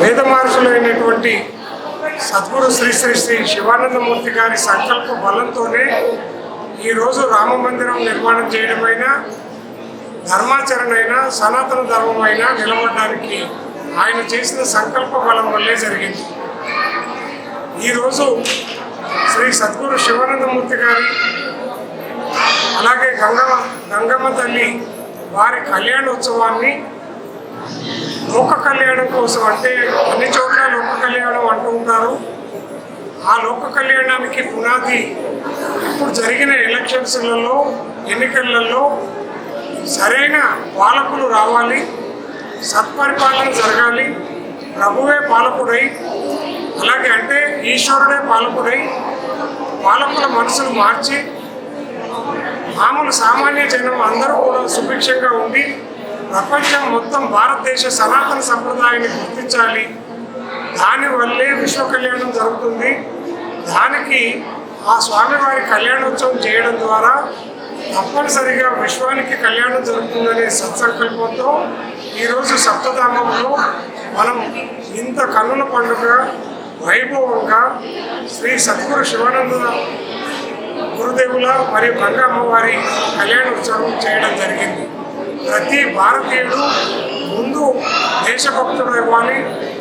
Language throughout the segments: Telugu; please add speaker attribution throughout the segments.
Speaker 1: వేద మహర్షులైనటువంటి సద్గురు శ్రీ శ్రీ శ్రీ శివానందమూర్తి గారి సంకల్ప బలంతోనే ఈరోజు రామ మందిరం నిర్మాణం చేయడమైనా ధర్మాచరణ అయినా సనాతన ధర్మం అయినా నిలబడడానికి ఆయన చేసిన సంకల్ప బలం వల్లే జరిగింది. ఈరోజు శ్రీ సద్గురు శివానందమూర్తి గారి అలాగే గంగమ్మ గంగమ్మ తల్లి వారి కళ్యాణోత్సవాన్ని లోక కళ్యాణం కోసం అంటే అన్ని చోట్ల లోక కళ్యాణం అంటూ ఉంటారు ఆ లోక కళ్యాణానికి పునాది ఇప్పుడు జరిగిన ఎలక్షన్స్లలో ఎన్నికలలో సరైన పాలకులు రావాలి సత్పరిపాలన జరగాలి ప్రభువే పాలకుడై అలాగే అంటే ఈశ్వరుడే పాలకుడై పాలకుల మనసును మార్చి మామూలు సామాన్య జనం అందరూ కూడా సుభిక్షంగా ఉండి ప్రపంచం మొత్తం భారతదేశ సనాతన సంప్రదాయాన్ని గుర్తించాలి. దానివల్లే విశ్వ కళ్యాణం జరుగుతుంది. దానికి ఆ స్వామివారి కళ్యాణోత్సవం చేయడం ద్వారా తప్పనిసరిగా విశ్వానికి కళ్యాణం జరుగుతుందనే సత్సంకల్పంతో ఈరోజు సప్తధామంలో మనం ఇంత కన్నుల పండుగ వైభవంగా శ్రీ సద్గురు శివానంద గురుదేవుల మరియు గంగా అమ్మవారి కళ్యాణోత్సవం చేయడం జరిగింది. ప్రతి భారతీయుడు ముందు దేశభక్తుడు ఇవ్వాలి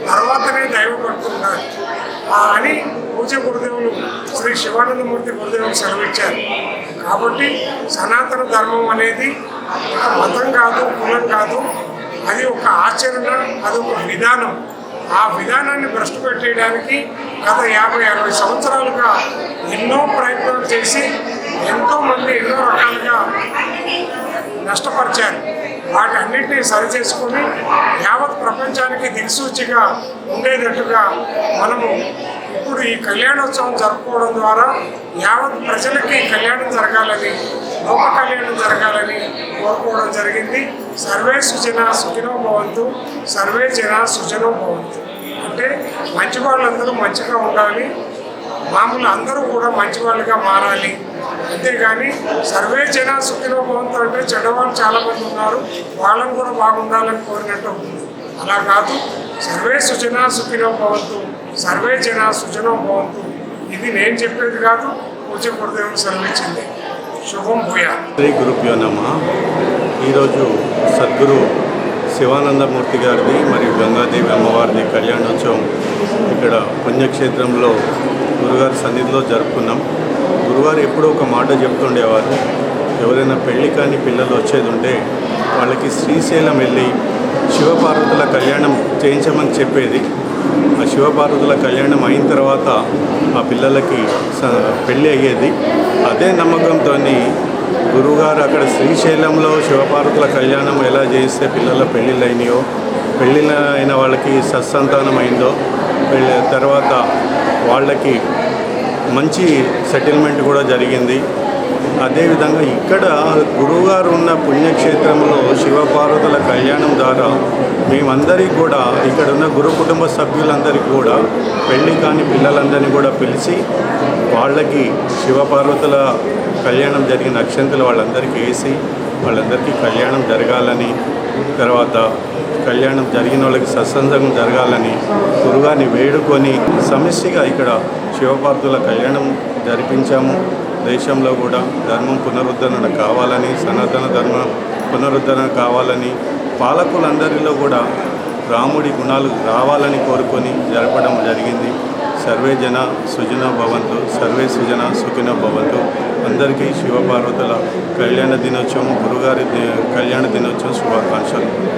Speaker 1: తర్వాతనే దైవభక్తుడు ఉండాలి అని పూజ గురుదేవులు శ్రీ శివానందమూర్తి గురుదేవులు సెలవిచ్చారు. కాబట్టి సనాతన ధర్మం అనేది ఒక మతం కాదు కులం కాదు. అది ఒక ఆచరణ అది ఒక విధానం. ఆ విధానాన్ని భ్రష్టు పెట్టేయడానికి గత యాభై అరవై సంవత్సరాలుగా ఎన్నో ప్రయత్నాలు చేసి ఎంతోమంది ఎన్నో రకాలుగా నష్టపరిచారు. సరి సరిచేసుకొని యావత్ ప్రపంచానికి దిక్సూచిగా ఉండేటట్టుగా మనము ఇప్పుడు ఈ కళ్యాణోత్సవం జరుపుకోవడం ద్వారా యావత్ ప్రజలకి కళ్యాణం జరగాలని లోక కళ్యాణం జరగాలని కోరుకోవడం జరిగింది. సర్వే సుజన సుఖినో భవంతు సర్వే జన సుజనో భవంతు. అంటే మంచి వాళ్ళందరూ మంచిగా ఉండాలి మామూలు అందరూ కూడా మంచి వాళ్ళుగా మారాలి. అంతేగాని సర్వే జన సుఖిలో భవంతు అంటే చెడ్డవాళ్ళు చాలామంది ఉన్నారు. వాళ్ళని కూడా బాగుండాలని కోరినట్టు ఉంది. అలా కాదు సర్వే సుజన సుఖినో భవంతు సర్వే జన సుజనో భవంతు ఇది నేను చెప్పేది కాదు పూజ గురుదేవుడు సెలవిచ్చింది శుభం భూయా
Speaker 2: శ్రీ గురుభ్యో నమ. ఈరోజు సద్గురు శివానందమూర్తి గారిది మరియు గంగాదేవి అమ్మవారిది కళ్యాణోత్సవం ఇక్కడ పుణ్యక్షేత్రంలో గురుగారి సన్నిధిలో జరుపుకున్నాం. గురుగారు ఎప్పుడూ ఒక మాట చెప్తుండేవారు. ఎవరైనా పెళ్ళి కాని పిల్లలు వచ్చేది ఉంటే వాళ్ళకి శ్రీశైలం వెళ్ళి శివపార్వతుల కళ్యాణం చేయించమని చెప్పేది. ఆ శివపార్వతుల కళ్యాణం అయిన తర్వాత ఆ పిల్లలకి పెళ్ళి అయ్యేది. అదే నమ్మకంతో గురువుగారు అక్కడ శ్రీశైలంలో శివపార్వతుల కళ్యాణం ఎలా చేస్తే పిల్లల పెళ్ళిళ్ళు అయినాయో పెళ్ళిళ్ళ అయిన వాళ్ళకి సత్సంతానం అయిందో పెళ్ళి తర్వాత వాళ్ళకి మంచి సెటిల్మెంట్ కూడా జరిగింది. అదేవిధంగా ఇక్కడ గురువుగారు ఉన్న పుణ్యక్షేత్రంలో శివపార్వతుల కళ్యాణం ద్వారా మేమందరికీ కూడా ఇక్కడ ఉన్న గురు కుటుంబ సభ్యులందరికీ కూడా పెళ్ళి కాని పిల్లలందరినీ కూడా పిలిచి వాళ్ళకి శివపార్వతుల కళ్యాణం జరిగిన అక్షంతలు వాళ్ళందరికీ వేసి వాళ్ళందరికీ కళ్యాణం జరగాలని తర్వాత కళ్యాణం జరిగిన వాళ్ళకి సత్సంగం జరగాలని గురుగాని వేడుకొని సమిష్టిగా ఇక్కడ శివపార్థుల కళ్యాణం జరిపించాము. దేశంలో కూడా ధర్మం పునరుద్ధరణ కావాలని సనాతన ధర్మం పునరుద్ధరణ కావాలని పాలకులందరిలో కూడా రాముడి గుణాలు రావాలని కోరుకొని జరపడం జరిగింది. సర్వే జన సుజన భవంతు సర్వే సుజన సుఖిన భవంతు. అందరికీ శివపార్వతుల కళ్యాణ దినోత్సవం గురుగారి కళ్యాణ దినోత్సవం శుభాకాంక్షలు.